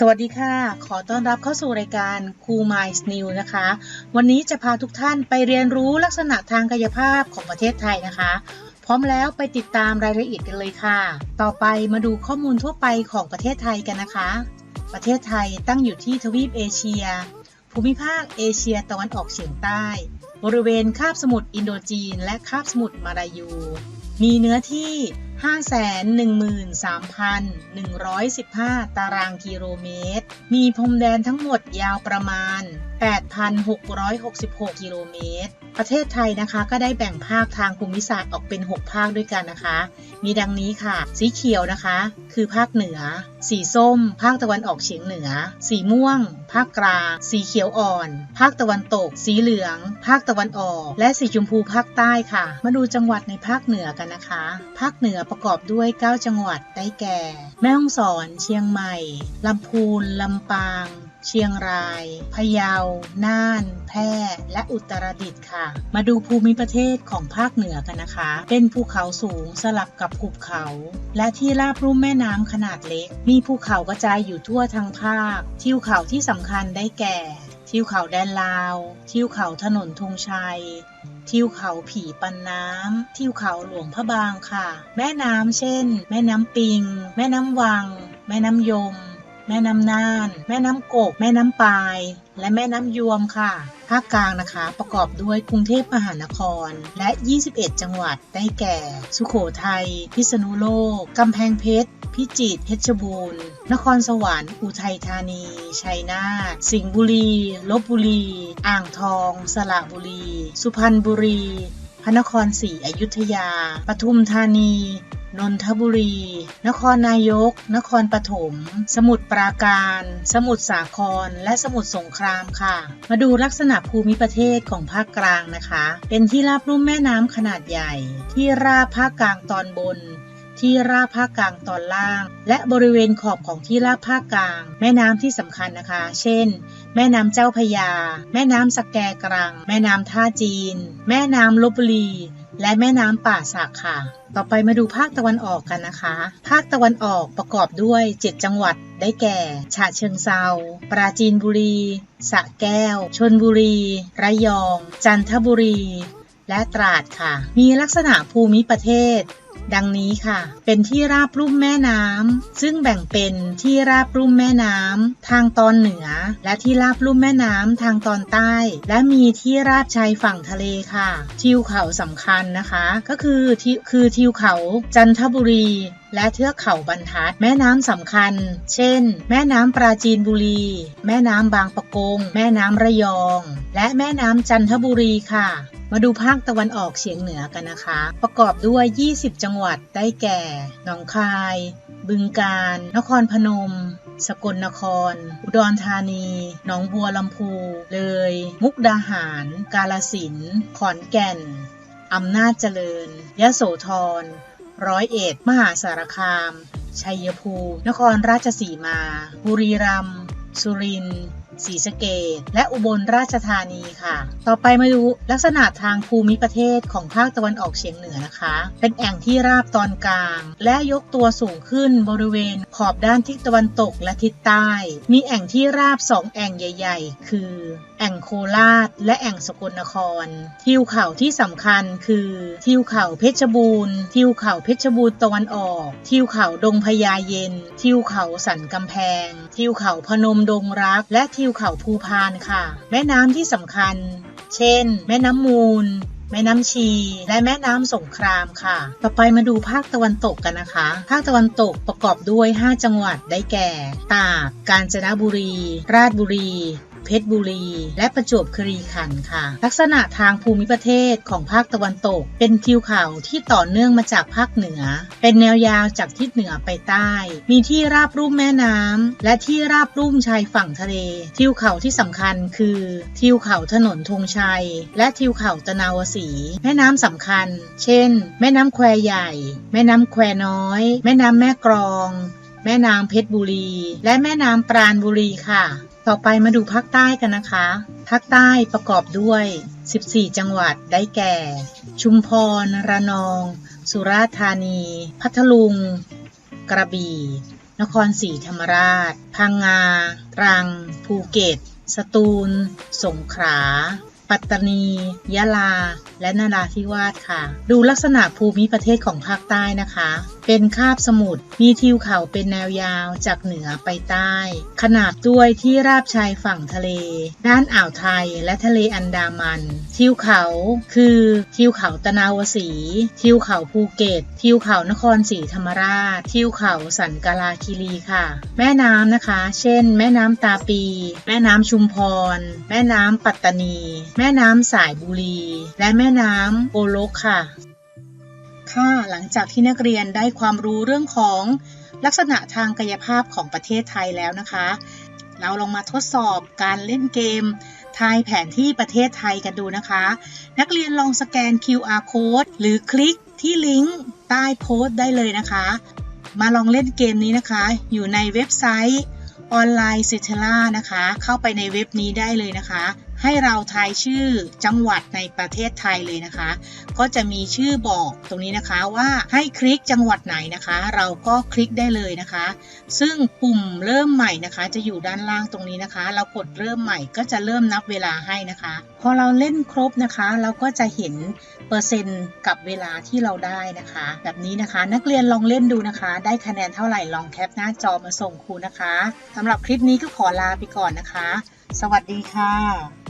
สวัสดีค่ะ ขอต้อนรับเข้าสู่รายการครูไมซ์นิวนะคะ วันนี้จะพาทุกท่านไปเรียนรู้ลักษณะทางกายภาพของประเทศไทยนะคะ พร้อมแล้วไปติดตามรายละเอียดกันเลยค่ะ ต่อไปมาดูข้อมูลทั่วไปของประเทศไทยกันนะคะ ประเทศไทยตั้งอยู่ที่ทวีปเอเชีย ภูมิภาคเอเชียตะวันออกเฉียงใต้ บริเวณคาบสมุทรอินโดจีน และคาบสมุทรมาลายู มีเนื้อที่ 513,115 ตารางกิโลเมตร มีพรมแดนทั้งหมดยาวประมาณ 8,666 กิโลเมตร ประเทศไทยนะคะก็ได้แบ่งภาคทางภูมิศาสตร์ออกเป็น 6 ภาคด้วยกันนะคะ มีดังนี้ค่ะ สีเขียวนะคะ คือภาคเหนือ สีส้ม ภาคตะวันออกเฉียงเหนือ สีม่วง ภาคกลาง สีเขียวอ่อน ภาคตะวันตก สีเหลือง ภาคตะวันออก และสีชมพูภาคใต้ค่ะ มาดูจังหวัดในภาคเหนือกันนะคะ ภาคเหนือประกอบด้วย 9 จังหวัดได้แก่ แม่ฮ่องสอน เชียงใหม่ลำพูนลำปาง เชียงราย พะเยา น่าน แพร่ และอุตรดิตถ์ค่ะ มาดูภูมิประเทศของภาคเหนือกันนะคะ เป็นภูเขาสูงสลับกับหุบเขา และที่ราบลุ่มแม่น้ำขนาดเล็ก มีภูเขากระจายอยู่ทั่วทั้งภาค ทิวเขาที่สำคัญได้แก่ ทิวเขาแดนลาว ทิวเขาถนนธงชัยทิวเขาผีปันน้ำ ทิวเขาหลวงพระบางค่ะ แม่น้ำเช่น แม่น้ำปิง แม่น้ำวัง แม่น้ำยม แม่น้ำน่าน แม่น้ำกก แม่น้ำปาย และแม่น้ำยวมค่ะ ภาคกลางนะคะประกอบด้วยกรุงเทพมหานคร และ 21 จังหวัด ได้แก่ สุโขทัย พิษณุโลก กำแพงเพชร พิจิตร เพชรบูรณ์ นครสวรรค์ อุทัยธานี ชัยนาท สิงห์บุรี ลบบุรี อ่างทอง สระบุรี สุพรรณบุรี พระนครศรีอยุธยา ปทุมธานี นนทบุรี นครนายก นครปฐม สมุทรปราการ สมุทรสาคร และสมุทรสงครามค่ะ มาดูลักษณะภูมิประเทศของภาคกลางนะคะ เป็นที่ราบลุ่มแม่น้ำขนาดใหญ่ ที่ราบภาคกลางตอนบนที่ราบภาคกลางตอนล่าง และบริเวณขอบของที่ราบภาคกลาง แม่น้ำที่สำคัญนะคะ เช่น แม่น้ำเจ้าพยา แม่น้ำสแกกรัง แม่น้ำท่าจีน แม่น้ำลบบุรี และแม่น้ำป่าสักค่ะ ต่อไปมาดูภาคตะวันออกกันนะคะ ภาคตะวันออกประกอบด้วย 7 จังหวัด ได้แก่ ฉะเชิงเซา ปราจีนบุรี สระแก้ว ชนบุรี ระยอง จันทบุรี และตราดค่ะ มีลักษณะภูมิประเทศ ดังนี้ค่ะ เป็นที่ราบลุ่มแม่น้ำ ซึ่งแบ่งเป็นที่ราบลุ่มแม่น้ำทางตอนเหนือ และที่ราบลุ่มแม่น้ำทางตอนใต้ และมีที่ราบชายฝั่งทะเลค่ะ ทิวเขาสำคัญนะคะ ก็คือทิคือทิวเขาจันทบุรีและเทือกเขาบรรทัด แม่น้ำสำคัญ เช่น แม่น้ำปราจีนบุรี แม่น้ำบางปะกง แม่น้ำระยอง และแม่น้ำจันทบุรีค่ะ มาดูภาคตะวันออกเฉียงเหนือกันนะคะ ประกอบด้วย 20 จังหวัดได้แก่ หนองคาย บึงกาฬ นครพนม สกลนคร อุดรธานี หนองบัวลำพู เลย มุกดาหาร กาลสินธุ์ขอนแก่น อำนาจเจริญ ยะโสธร ร้อยเอ็ด มหาสารคาม ชัยภูมิ นครราชสีมา บุรีรัมย์ สุรินทร์ ศรีสะเกดและอุบลราชธานีค่ะ ต่อไปมาดูลักษณะทางภูมิประเทศของภาคตะวันออกเฉียงเหนือนะคะ เป็นแอ่งที่ราบตอนกลาง และยกตัวสูงขึ้นบริเวณขอบด้านทิศตะวันตกและทิศใต้ มีแอ่งที่ราบสองแอ่งใหญ่ ๆ คือ แอ่งโคราช และแอ่งสกลนคร ทิวเขาที่สำคัญคือ ทิวเขาเพชรบูรณ์ ทิวเขาเพชรบูรณ์ตะวันออก ทิวเขาดงพญาเย็น ทิวเขาสันกำแพง ทิวเขาพนมดงรัก และทิวเขาภูพานค่ะ แม่น้ำที่สำคัญ เช่น แม่น้ำมูล แม่น้ำชี และแม่น้ำสงครามค่ะ ต่อไปมาดูภาคตะวันตกกันนะคะ ภาคตะวันตกประกอบด้วย 5 จังหวัดได้แก่ ตาก กาญจนบุรี ราชบุรี เพชรบุรี และประจวบคีรีขันธ์ค่ะ ลักษณะทางภูมิประเทศของภาคตะวันตก เป็นทิวเขาที่ต่อเนื่องมาจากภาคเหนือ เป็นแนวยาวจากทิศเหนือไปใต้ มีที่ราบลุ่มแม่น้ำและที่ราบลุ่มชายฝั่งทะเล ทิวเขาที่สำคัญคือ ทิวเขาถนนธงชัย และทิวเขาตะนาวสี แม่น้ำสำคัญ เช่น แม่น้ำแควใหญ่ แม่น้ำแควน้อย แม่น้ำแม่กรอง แม่น้ำเพชรบุรี และแม่น้ำปราณบุรีค่ะ ต่อไปมาดูภาคใต้กันนะคะ ภาคใต้ประกอบด้วย 14 จังหวัดได้แก่ ชุมพร ระนอง สุราษฎร์ธานี พัทลุง กระบี่ นครศรีธรรมราช พังงา ตรัง ภูเก็ต สตูล สงขลา ปัตตานี ยะลา และนาราธิวาสค่ะ ดูลักษณะภูมิประเทศของภาคใต้นะคะ เป็นคาบสมุทรมีทิวเขาเป็นแนวยาวจากเหนือไปใต้ ขนาบด้วยที่ราบชายฝั่งทะเล ด้านอ่าวไทยและทะเลอันดามัน ทิวเขาคือทิวเขาตะนาวสี ทิวเขาภูเก็ต ทิวเขานครศรีธรรมราช ทิวเขาสันกาลาคีรีค่ะ แม่น้ำนะคะ เช่น แม่น้ำตาปี แม่น้ำชุมพร แม่น้ำปัตตานี แม่น้ำสายบุรี และแม่น้ำโปโลกค่ะ ค่ะหลังจากที่นักเรียนได้ความรู้เรื่องของลักษณะทางกายภาพของประเทศไทยแล้วนะคะ เราลองมาทดสอบการเล่นเกม ทายแผนที่ประเทศไทยกันดูนะคะ นักเรียนลองสแกน QR code หรือคลิกที่ลิงก์ใต้โพสต์ได้เลยนะคะ มาลองเล่นเกมนี้นะคะ อยู่ในเว็บไซต์ออนไลน์ซิเทล่านะคะ เข้าไปในเว็บนี้ได้เลยนะคะ ให้เราทายชื่อจังหวัดในประเทศไทยเลยนะคะ ก็จะมีชื่อบอกตรงนี้นะคะว่าให้คลิกจังหวัดไหนนะคะ เราก็คลิกได้เลยนะคะ ซึ่งปุ่มเริ่มใหม่นะคะ จะอยู่ด้านล่างตรงนี้นะคะ เรากดเริ่มใหม่ก็จะเริ่มนับเวลาให้นะคะ พอเราเล่นครบนะคะ เราก็จะเห็นเปอร์เซ็นต์กับเวลาที่เราได้นะคะ แบบนี้นะคะ นักเรียนลองเล่นดูนะคะ ได้คะแนนเท่าไหร่ลองแคปหน้าจอมาส่งครูนะคะสำหรับคลิปนี้ก็ขอลาไปก่อนนะคะ สวัสดีค่ะ